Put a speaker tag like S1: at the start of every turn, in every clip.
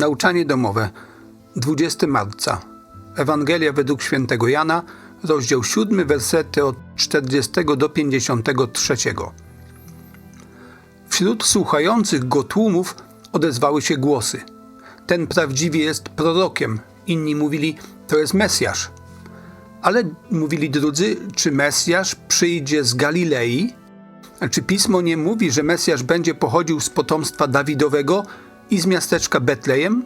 S1: Nauczanie domowe 20 marca. Ewangelia według świętego Jana, rozdział 7, wersety od 40 do 53. Wśród słuchających go tłumów odezwały się głosy. Ten prawdziwie jest prorokiem. Inni mówili, to jest Mesjasz. Ale mówili drudzy, czy Mesjasz przyjdzie z Galilei? Czy pismo nie mówi, że Mesjasz będzie pochodził z potomstwa Dawidowego i z miasteczka Betlejem?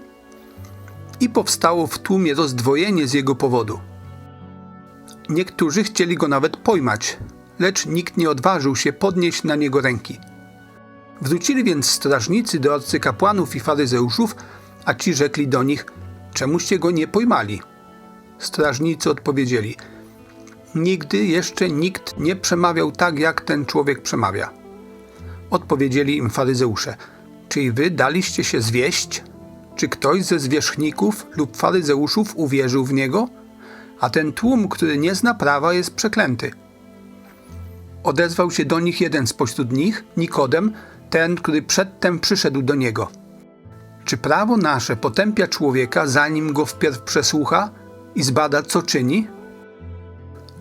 S1: I powstało w tłumie rozdwojenie z jego powodu. Niektórzy chcieli go nawet pojmać, lecz nikt nie odważył się podnieść na niego ręki. Wrócili więc strażnicy do arcykapłanów i faryzeuszów, a ci rzekli do nich: Czemuście go nie pojmali? Strażnicy odpowiedzieli: Nigdy jeszcze nikt nie przemawiał tak, jak ten człowiek przemawia. Odpowiedzieli im faryzeusze: Czy i wy daliście się zwieść? Czy ktoś ze zwierzchników lub faryzeuszów uwierzył w niego? A ten tłum, który nie zna prawa, jest przeklęty. Odezwał się do nich jeden spośród nich, Nikodem, ten, który przedtem przyszedł do niego. Czy prawo nasze potępia człowieka, zanim go wpierw przesłucha i zbada, co czyni?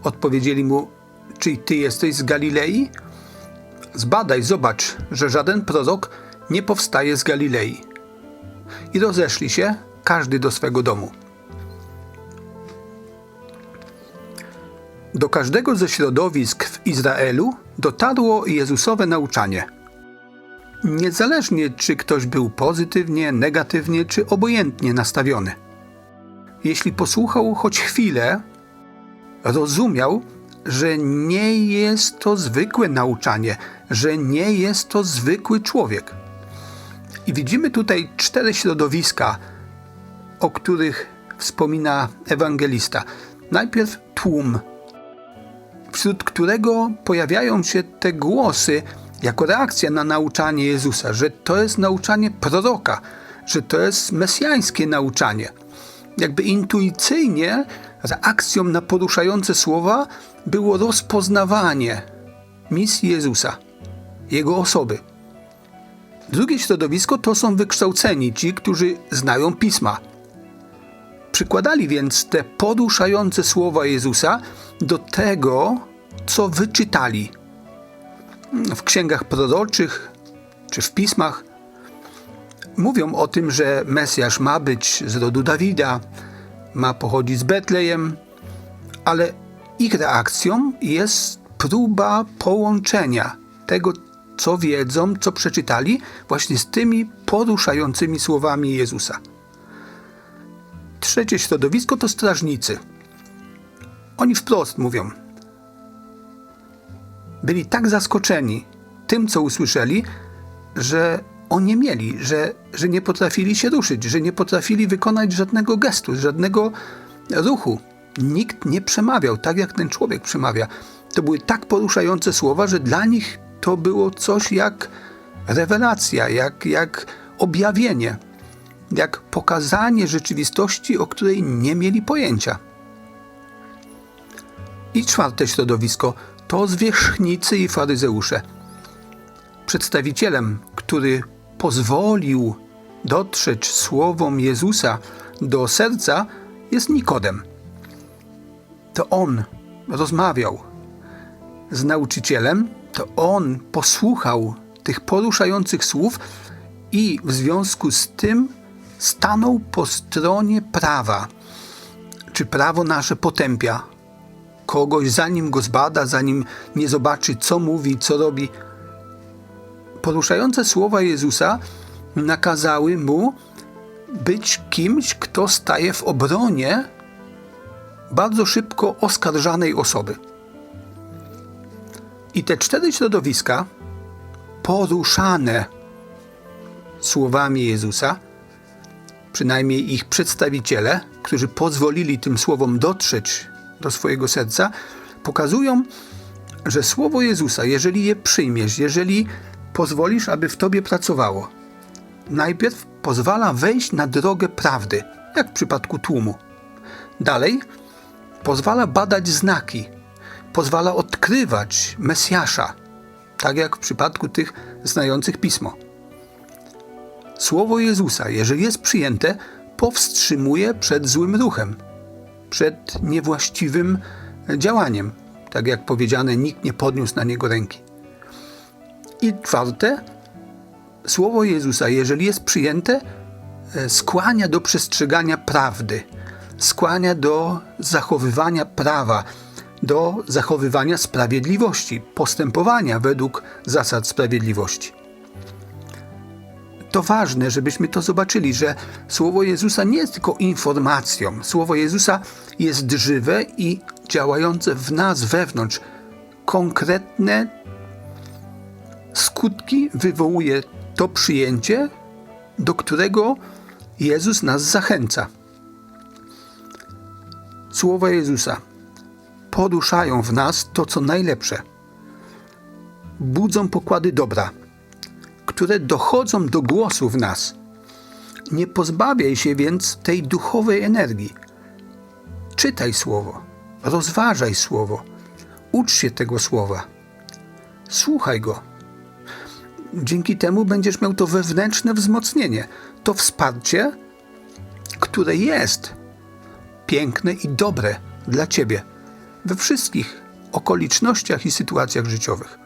S1: Odpowiedzieli mu: Czy ty jesteś z Galilei? Zbadaj, zobacz, że żaden prorok nie powstaje z Galilei. I rozeszli się, każdy do swego domu. Do każdego ze środowisk w Izraelu dotarło Jezusowe nauczanie. Niezależnie czy ktoś był pozytywnie, negatywnie czy obojętnie nastawiony. Jeśli posłuchał choć chwilę, rozumiał, że nie jest to zwykłe nauczanie, że nie jest to zwykły człowiek. I widzimy tutaj cztery środowiska, o których wspomina ewangelista. Najpierw tłum, wśród którego pojawiają się te głosy jako reakcja na nauczanie Jezusa, że to jest nauczanie proroka, że to jest mesjańskie nauczanie. Jakby intuicyjnie reakcją na poruszające słowa było rozpoznawanie misji Jezusa, jego osoby. Drugie środowisko to są wykształceni, ci, którzy znają pisma. Przykładali więc te poruszające słowa Jezusa do tego, co wyczytali w księgach proroczych czy w pismach. Mówią o tym, że Mesjasz ma być z rodu Dawida, ma pochodzić z Betlejem, ale ich reakcją jest próba połączenia tego, co wiedzą, co przeczytali, właśnie z tymi poruszającymi słowami Jezusa. Trzecie środowisko to strażnicy. Oni wprost mówią: Byli tak zaskoczeni tym, co usłyszeli, że oniemieli, że, że nie potrafili się ruszyć, że nie potrafili wykonać żadnego gestu, żadnego ruchu. Nikt nie przemawiał tak, jak ten człowiek przemawia. To były tak poruszające słowa, że dla nich to było coś jak rewelacja, jak, jak objawienie, jak pokazanie rzeczywistości, o której nie mieli pojęcia. I czwarte środowisko to zwierzchnicy i faryzeusze. Przedstawicielem, który pozwolił dotrzeć słowom Jezusa do serca, jest Nikodem. To on rozmawiał z nauczycielem, to on posłuchał tych poruszających słów i w związku z tym stanął po stronie prawa. Czy prawo nasze potępia kogoś, zanim go zbada, zanim nie zobaczy, co mówi, co robi? Poruszające słowa Jezusa nakazały mu być kimś, kto staje w obronie bardzo szybko oskarżanej osoby. I te cztery środowiska, poruszane słowami Jezusa, przynajmniej ich przedstawiciele, którzy pozwolili tym słowom dotrzeć do swojego serca, pokazują, że słowo Jezusa, jeżeli je przyjmiesz, jeżeli pozwolisz, aby w tobie pracowało, najpierw pozwala wejść na drogę prawdy, jak w przypadku tłumu. Dalej pozwala badać znaki, pozwala odkrywać Mesjasza, tak jak w przypadku tych znających pismo. Słowo Jezusa, jeżeli jest przyjęte, powstrzymuje przed złym ruchem, przed niewłaściwym działaniem. Tak jak powiedziane, nikt nie podniósł na niego ręki. I czwarte, Słowo Jezusa, jeżeli jest przyjęte, e, skłania do przestrzegania prawdy, skłania do zachowywania prawa, do zachowywania sprawiedliwości, postępowania według zasad sprawiedliwości. To ważne, żebyśmy to zobaczyli, że Słowo Jezusa nie jest tylko informacją. Słowo Jezusa jest żywe i działające w nas wewnątrz. Konkretne skutki wywołuje to przyjęcie, do którego Jezus nas zachęca. Słowa Jezusa poruszają w nas to, co najlepsze. Budzą pokłady dobra, które dochodzą do głosu w nas. Nie pozbawiaj się więc tej duchowej energii. Czytaj słowo, rozważaj słowo, ucz się tego słowa, słuchaj go. Dzięki temu będziesz miał to wewnętrzne wzmocnienie, to wsparcie, które jest piękne i dobre dla ciebie we wszystkich okolicznościach i sytuacjach życiowych.